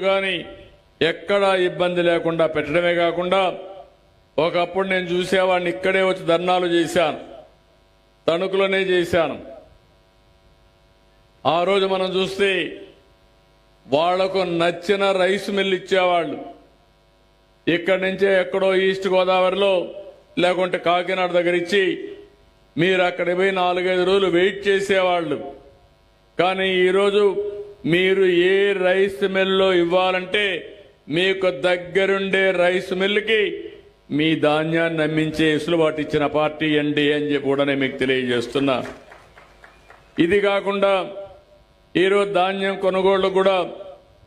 కానీ ఎక్కడా ఇబ్బంది లేకుండా పెట్టడమే కాకుండా ఒకప్పుడు నేను చూసేవాడిని ఇక్కడే వచ్చి ధర్నాలు చేశాను. తణుకులోనే చేశాను. ఆ రోజు మనం చూస్తే వాళ్ళకు నచ్చిన రైస్ మిల్ ఇచ్చేవాళ్ళు. ఇక్కడి నుంచే ఎక్కడో ఈస్ట్ గోదావరిలో లేకుంటే కాకినాడ దగ్గర ఇచ్చి మీరు అక్కడ పోయి నాలుగైదు రోజులు వెయిట్ చేసేవాళ్ళు. కానీ ఈరోజు మీరు ఏ రైస్ మిల్లో ఇవ్వాలంటే మీకు దగ్గరుండే రైస్ మిల్లుకి మీ ధాన్యాన్ని నమ్మించే వెసులుబాటు ఇచ్చిన పార్టీ అండి అని చెప్పి కూడా నేను మీకు తెలియజేస్తున్నా. ఇది కాకుండా ఈరోజు ధాన్యం కొనుగోళ్ళు కూడా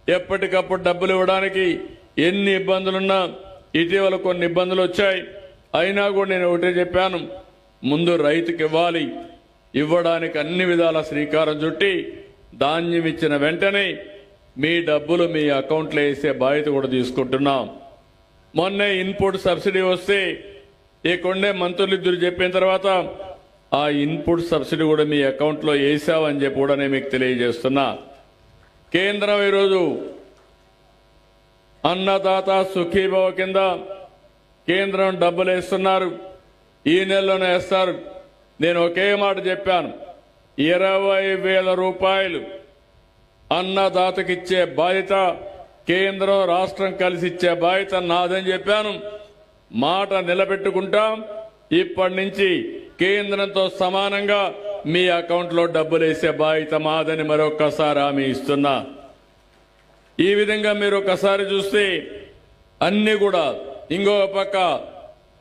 ఎప్పటికప్పుడు డబ్బులు ఇవ్వడానికి ఎన్ని ఇబ్బందులున్నా ఇటీవల కొన్ని ఇబ్బందులు వచ్చాయి. అయినా కూడా నేను ఒకటే చెప్పాను ముందు రైతుకి ఇవ్వాలి. ఇవ్వడానికి అన్ని విధాల శ్రీకారం చుట్టి ధాన్యం ఇచ్చిన వెంటనే మీ డబ్బులు మీ అకౌంట్లో వేసే బాధ్యత కూడా తీసుకుంటున్నాం. మొన్నే ఇన్పుట్ సబ్సిడీ వస్తే ఈ కొండే మంత్రులు ఇద్దరు చెప్పిన తర్వాత ఆ ఇన్పుట్ సబ్సిడీ కూడా మీ అకౌంట్లో వేసావని చెప్పి కూడా నేను మీకు తెలియజేస్తున్నా. కేంద్రం ఈరోజు అన్నదాత సుఖీభవ కింద కేంద్రం డబ్బులు వేస్తున్నారు. ఈ నెలలోనే వేస్తారు. నేను ఒకే మాట చెప్పాను. ఇరవై వేల రూపాయలు అన్నదాతకిచ్చే బాధ్యత కేంద్రం రాష్ట్రం కలిసి ఇచ్చే బాధ్యత నాదని చెప్పాను. మాట నిలబెట్టుకుంటాం. ఇప్పటి నుంచి కేంద్రంతో సమానంగా మీ అకౌంట్లో డబ్బులు వేసే బాధ్యత మాదని మరొక్కసారి హామీ ఇస్తున్నా. ఈ విధంగా మీరు ఒకసారి చూస్తే అన్ని కూడా ఇంకో పక్క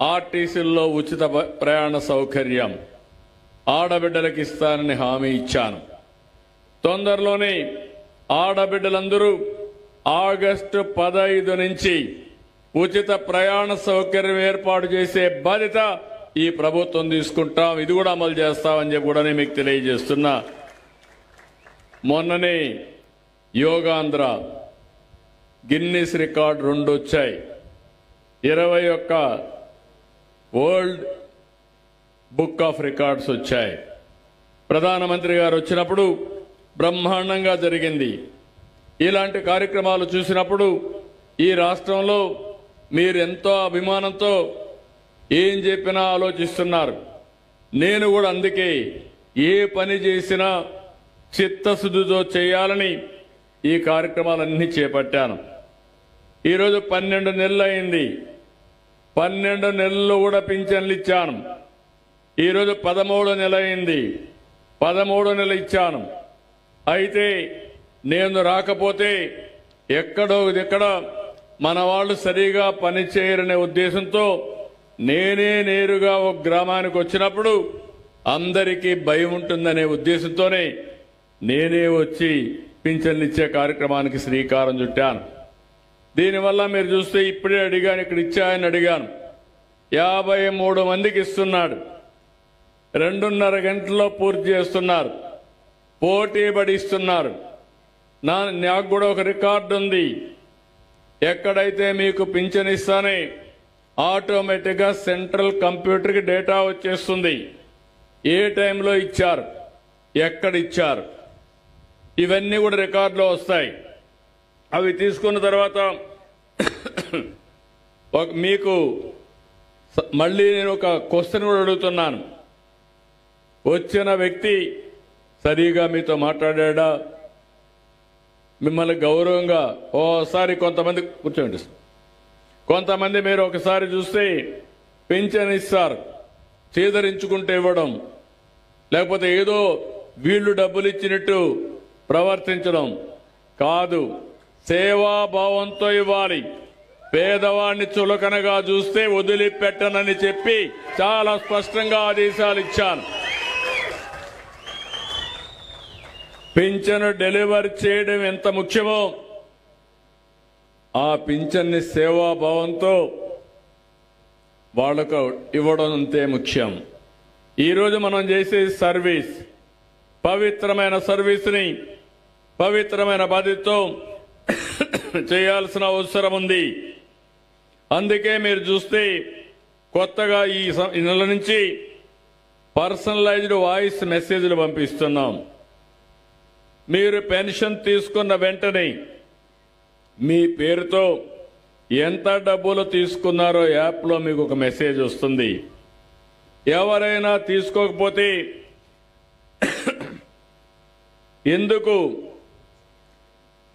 ఆర్టీసీల్లో ఉచిత ప్రయాణ సౌకర్యం. ఆడబిడ్డలకు ఇస్తానని హామీ ఇచ్చాను. తొందరలోనే ఆడబిడ్డలందరూ ఆగస్టు పదహైదు నుంచి ఉచిత ప్రయాణ సౌకర్యం ఏర్పాటు చేసే బాధ్యత ఈ ప్రభుత్వం తీసుకుంటాం. ఇది కూడా అమలు చేస్తామని చెప్పి కూడా నేను మీకు తెలియజేస్తున్నా. మొన్ననే యోగాంధ్ర గిన్నిస్ రికార్డ్ రెండు వచ్చాయి. ఇరవై ఒక్క వరల్డ్ బుక్ ఆఫ్ రికార్డ్స్ వచ్చాయి. ప్రధానమంత్రి గారు వచ్చినప్పుడు బ్రహ్మాండంగా జరిగింది. ఇలాంటి కార్యక్రమాలు చూసినప్పుడు ఈ రాష్ట్రంలో మీరు ఎంతో అభిమానంతో ఏం చెప్పినా ఆలోచిస్తున్నారు. నేను కూడా అందుకే ఏ పని చేసినా చిత్తశుద్ధితో చేయాలని ఈ కార్యక్రమాలన్నీ చేపట్టాను. ఈరోజు పన్నెండు నెలలు అయింది పన్నెండు నెలలు కూడా పింఛన్లు ఇచ్చాను. ఈరోజు పదమూడు నెల అయింది. పదమూడు నెల ఇచ్చాను. అయితే నేను రాకపోతే ఎక్కడో ఎక్కడ మన వాళ్ళు సరిగా పని చేయరనే ఉద్దేశంతో నేనే నేరుగా ఒక గ్రామానికి వచ్చినప్పుడు అందరికీ భయం ఉంటుందనే ఉద్దేశంతోనే నేనే వచ్చి పింఛన్లు ఇచ్చే కార్యక్రమానికి శ్రీకారం చుట్టాను. దీనివల్ల మీరు చూస్తే ఇప్పుడే అడిగాను ఇక్కడ ఇచ్చాయని అడిగాను. యాభై మూడు మందికి ఇస్తున్నాడు. రెండున్నర గంటల్లో పూర్తి చేస్తున్నారు. పోటీ పడిస్తున్నారు. నా నాకు కూడా ఒక రికార్డు ఉంది. ఎక్కడైతే మీకు పింఛన్ ఇస్తానే ఆటోమేటిక్గా సెంట్రల్ కంప్యూటర్కి డేటా వచ్చేస్తుంది. ఏ టైంలో ఇచ్చారు? ఎక్కడ ఇచ్చారు? ఇవన్నీ కూడా రికార్డులో వస్తాయి. అవి తీసుకున్న తర్వాత ఒక మీకు మళ్ళీ నేను ఒక క్వశ్చన్ కూడా అడుగుతున్నాను. వచ్చిన వ్యక్తి సరిగా మీతో మాట్లాడా మిమ్మల్ని గౌరవంగా ఓసారి కొంతమంది కూర్చోండి కొంతమంది మీరు ఒకసారి చూస్తే పెన్షన్ ఇస్తారు చేదరించుకుంటూ ఇవ్వడం లేకపోతే ఏదో వీళ్ళు డబ్బులు ఇచ్చినట్టు ప్రవర్తించడం కాదు. సేవాభావంతో ఇవ్వాలి. పేదవాడిని చులకనగా చూస్తే వదిలిపెట్టనని చెప్పి చాలా స్పష్టంగా ఆదేశాలు ఇచ్చాను పింఛను డెలివరీ చేయడం ఎంత ముఖ్యమో ఆ పింఛన్ని సేవాభావంతో వాళ్ళకు ఇవ్వడం అంతే ముఖ్యం. ఈరోజు మనం చేసే సర్వీస్ పవిత్రమైన సర్వీస్ని పవిత్రమైన బాధ్యతతో చేయాల్సిన అవసరం ఉంది. అందుకే మీరు చూస్తే కొత్తగా ఈ ఈ నెల నుంచి పర్సనలైజ్డ్ వాయిస్ మెసేజ్లు పంపిస్తున్నాం. మీరు పెన్షన్ తీసుకున్న వెంటనే మీ పేరుతో ఎంత డబ్బులు తీసుకున్నారో యాప్లో మీకు ఒక మెసేజ్ వస్తుంది. ఎవరైనా తీసుకోకపోతే ఎందుకు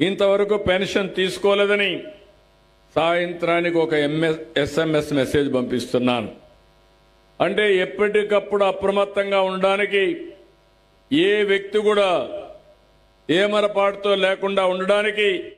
ఇంతవరకు పెన్షన్ తీసుకోలేదని సాయంత్రానికి ఒక ఎంఎస్ ఎస్ఎంఎస్ మెసేజ్ పంపిస్తున్నాను. అంటే ఎప్పటికప్పుడు అప్రమత్తంగా ఉండడానికి ఏ వ్యక్తి కూడా ఏమరపాటుతో లేకుండా ఉండడానికి